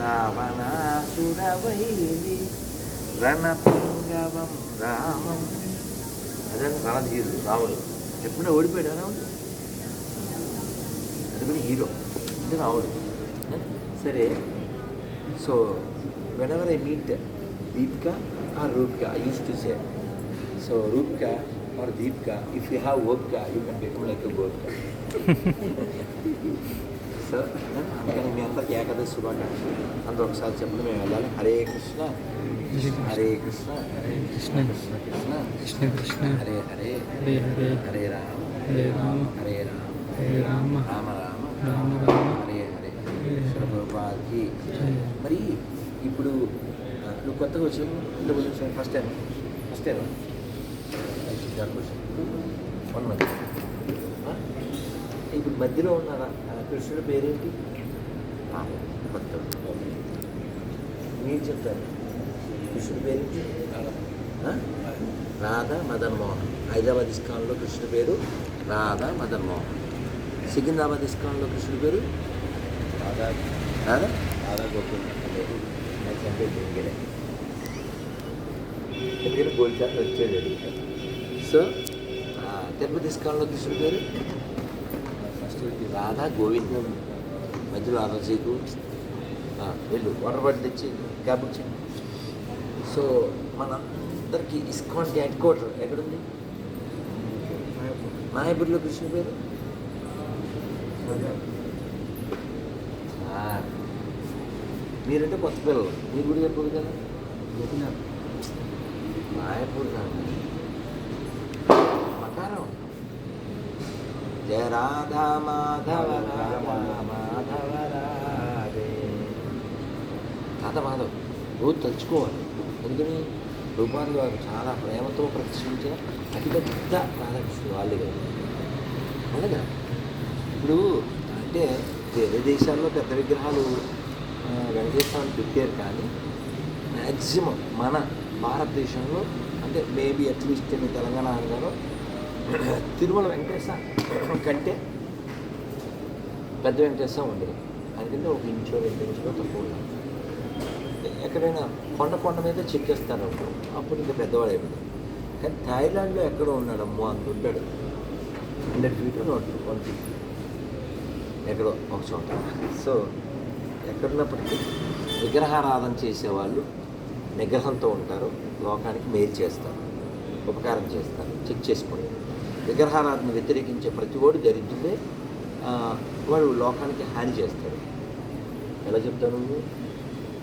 రావణాసురవైరి రణపుంగవం రామం అదే రణధీరుడు రాముడు ఎప్పుడో ఓడిపోయాడు రాముడు అది కూడా హీరో అంటే రాముడు సరే so whenever I meet Deepika or Rupika I use to say so Rupika or Deepika if you have opika you can become like a Gopika so అందుకని మీ అందరికి ఏకాదశి శుభాకాంక్షలు. అందరూ ఒకసారి చెప్పండి మేము వెళ్ళాలి. హరే కృష్ణ. హరే కృష్ణ. హరే కృష్ణ. కృష్ణ కృష్ణ. కృష్ణ కృష్ణ హరే హరే. హరే హరే. హరే రామ. హరే రామ. హరే రామ. హరే రామ. రామ రామ. రామ రామ. హరే హరే. జయ. మరి ఇప్పుడు నువ్వు కొత్తగా వచ్చావు ఇంత వచ్చావు first time first time one month ఇప్పుడు మధ్యలో ఉన్న కృష్ణుడి పేరేంటి? మీరు చెప్తారు కృష్ణుడి పేరేంటి? రాధా మదన్ మోహన్. హైదరాబాద్ ఇస్కాన్లో కృష్ణుడి పేరు రాధా మదన్ మోహన్. సికింద్రాబాద్ ఇస్కాన్లో కృష్ణుడి పేరు? రాధా. రాధా రాధా షాప్ వచ్చాడు సో ఆ, తిరుపతి ఇస్కాన్లో కృష్ణుడి పేరు? రాధా గోవింద్ మధ్యలో ఆలోచకు వెళ్ళు వాటర్ బాటిల్ తెచ్చి క్యాబ్ ఇచ్చి సో మనందరికీ ఇస్కాన్కి హెడ్ క్వార్టర్ ఎక్కడుంది? మాయాపూర్లో కృష్ణుడి పేరు? మీరంటే కొత్త పిల్లలు. మీరు కూడా చెప్పదు కదా మాయాపూర్ కాదు మకారం. జయ రాధా మాధవ రాధా మాధవ రాధే తాత మాధవ్ రోజు తలుచుకోవాలి. ఎందుకని రూపాలి వారు చాలా ప్రేమతో ప్రదర్శించిన అతిపెద్ద రాధాకృష్ణుడు వాళ్ళు కదా ఇప్పుడు అంటే వేరే దేశాల్లో పెద్ద విగ్రహాలు వెంకటేశ్వరాన్ని పెట్టారు కానీ మ్యాక్సిమం మన భారతదేశంలో అంటే మేబీ అట్లీస్ట్ తెలంగాణ ఆంధ్రలో తిరుమల వెంకటేశ్వర కంటే పెద్ద వెంకటేశ్వర ఉండేది. అందుకంటే ఒక ఇంచో రెండు ఇంచులో తక్కువ ఎక్కడైనా కొండ కొండ మీద చెక్కేస్తారు అప్పుడు. అప్పుడు ఇంకా పెద్దవాడు అయిపోయింది కానీ థాయిలాండ్లో ఎక్కడో ఉన్నాడు అమ్మో అంత ఉంటాడు. Hundred feet note one fifty ఎక్కడో ఒక చోట. సో ఎక్కడున్నప్పటికీ విగ్రహారాధన చేసేవాళ్ళు నిగ్రహంతో ఉంటారు. లోకానికి మేలు చేస్తారు. ఉపకారం చేస్తారు. చెక్ చేసుకోండి విగ్రహారాధన వ్యతిరేకించే ప్రతి ఓడు దరిద్రుడే వాడు లోకానికి హాని చేస్తాడు. ఎలా చెప్తావు నువ్వు?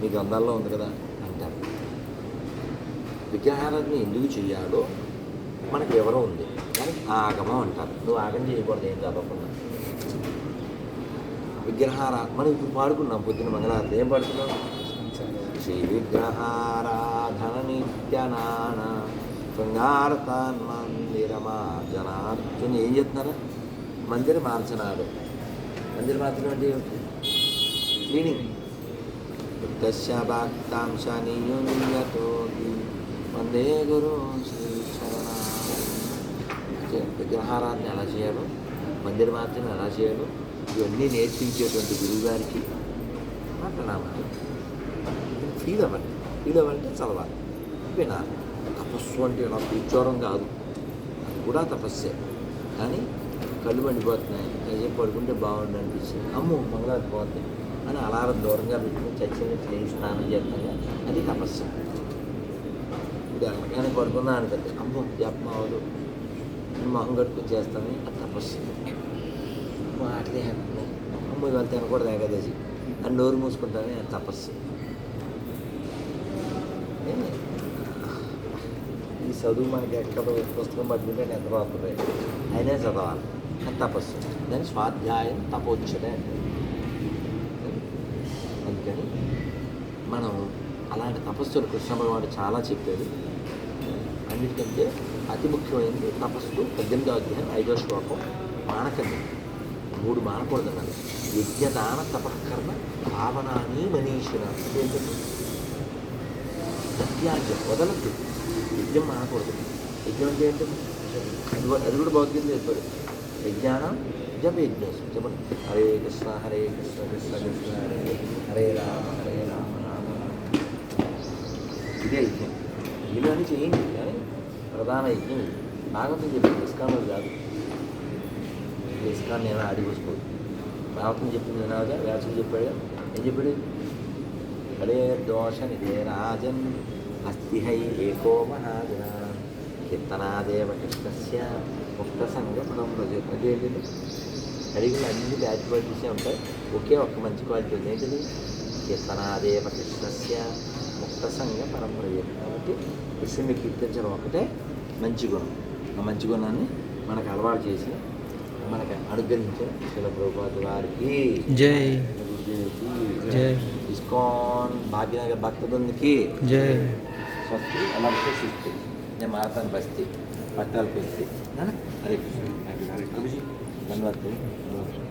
మీ గ్రంథాల్లో ఉంది కదా అంటారు. విగ్రహారాధన ఎందుకు చేయాలో మనకు వివరం ఉంది. దానికి ఆగమం అంటారు. నువ్వు ఆగం చేయకూడదు ఏం చదవకుండా. విగ్రహారా మనం ఇప్పుడు పాడుకున్నాం పొద్దున మంగళారతి. ఏం పాడుకున్నాం? శ్రీ విగ్రహారాధన నిత్యనాన. శృంగారతాన్ మందిరమా జనార్జుని ఏం చెప్తున్నారా మందిర మార్చనాడు మందిర మార్చడం అంటే ఏమిటి క్లీనింగ్ తస్య వందే గురు శ్రీ అంటే విగ్రహారాధన ఎలా చేయాలో మందిర మార్చడం ఎలా చేయాలో ఇవన్నీ నేర్పించేటువంటి గురువుగారికి గారికి ప్రణామాలు ఫీల్ అవ్వండి ఫీల్ అవ్వాలంటే చదవాలి వినాలి తపస్సు అంటే ఇలా కూర్చోవడం కాదు. అది కూడా తపస్సే. కానీ కళ్ళు మండిపోతున్నాయి. అయ్యే పడుకుంటే బాగుండు అనిపించింది. అమ్మో మంగళవారం పోతుంది అని అలారం దూరంగా పెట్టుకుని చచ్చినట్టు లేచి స్నానం చేస్తాను అది తపస్సు. ఇది అనగానే పడుకుందా అనుకుంటే అమ్మో జపం మొహం కట్టుకుని అది తపస్సు. మాటలే అంటున్నాయి ఇవాళ తినకూడదు ఏకాదశి అని నోరు మూసుకుంటానే అది తపస్సు చదువు మనకి ఎక్కడ పుస్తకం పట్టుకుంటే నిద్ర వస్తుంది. అయినా చదవాలి. అది తపస్సు. దాని స్వాధ్యాయం తపోచ్చదే అందుకని మనం అలాంటి తపస్సులు కృష్ణ భగవానుడు చాలా చెప్పాడు. అన్నిటికంటే అతి ముఖ్యమైనది తపస్సు పద్దెనిమిదో అధ్యాయం ఐదో శ్లోకం మానకండి మూడు మానకూడదు అన్నారు యజ్ఞదాన తపకర్మ భావనాని మనీషిన. ఏంటంటే సత్యాజ్యం వదలద్దు. యజ్ఞం మానకూడదు. యజ్ఞం అంటే ఏంటంటే అది కూడా- భగవద్గీత చెప్పాడు యజ్ఞానం జప యజ్ఞం చెప్పండి. హరే కృష్ణ హరే కృష్ణ కృష్ణ కృష్ణ హరే హరే, రామ హరే రామ రామ ఇదే యజ్ఞం. యజ్ఞం అని చేయండి. కానీ ప్రధాన యజ్ఞం ఇది. భాగవతం చెప్పింది ఇస్కాన్ కాదు. ఇస్కాన్ నేను ఆడిపోసుకోదు భాగవతం చెప్పింది వినాలిగా? వ్యాసుడు చెప్పాడు ఏం చెప్పాడు? హరే దోష నిధే రాజన్ అస్థిహై ఏకో మహాజన కీర్తనాదేవ కృష్ణస్య ముక్త సంగ మనం అది ఏంటంటే అడిగిన అన్ని బ్యాడ్ క్వాలిటీసే ఉంటాయి. ఒకే ఒక్క మంచి క్వాలిటీ ఉంది ఏంటిది? కీర్తనాదేవ కృష్ణస్య ముక్త సంఘ పరంపర కాబట్టి కృష్ణుని కీర్తించడం ఒకటే మంచి గుణం. ఆ మంచి గుణాన్ని మనకు అలవాటు చేసి మనకు అనుగ్రహించిన శిల ప్రభుపాద వారికి జై. గురుదేవుకి జై ఇస్కాన్ భాగ్యనగర్ భక్తబృందకి జై స్వస్తి అలాగే శిస్తి నేను మాతాను బస్తి పట్టాలు పెట్టి హరే కృష్ణ హరే కృష్ణ ధన్యవాదాలు